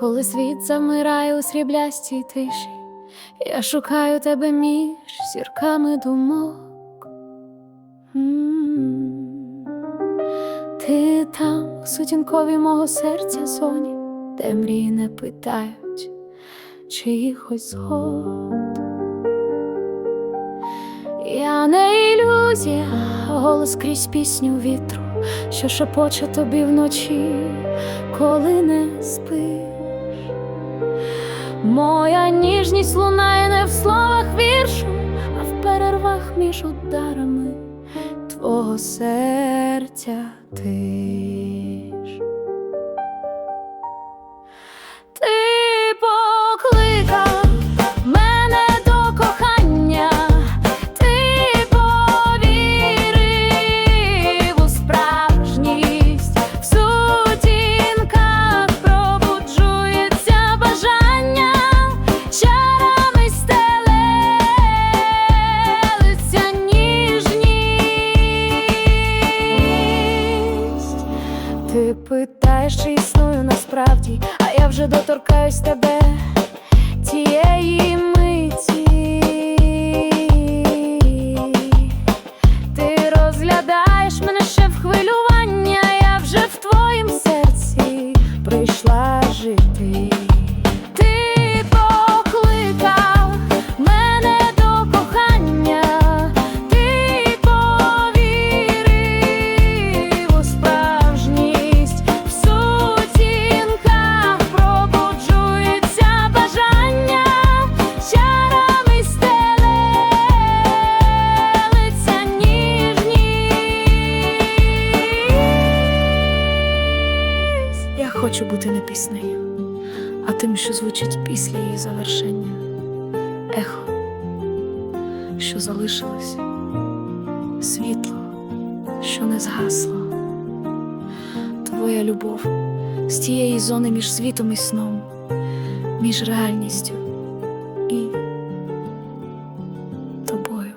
Коли світ замирає у сріблястій тиші, я шукаю тебе між зірками думок. Ти там, у сутінкові мого серця зоні, де мрії не питають чиїхось згод. Я не ілюзія, голос крізь пісню вітру, що шепоче тобі вночі, коли не спиш. Моя ніжність лунає не в словах віршу, а в перервах між ударами твого серця тиш. Ти питаєш, чи існую насправді, а я вже доторкаюсь тебе тієї миті. Ти розглядаєш мене ще в хвилювання, хочу бути не піснею, а тим, що звучить після її завершення, ехо, що залишилось, світло, що не згасло. Твоя любов з тієї зони між світом і сном, між реальністю і тобою.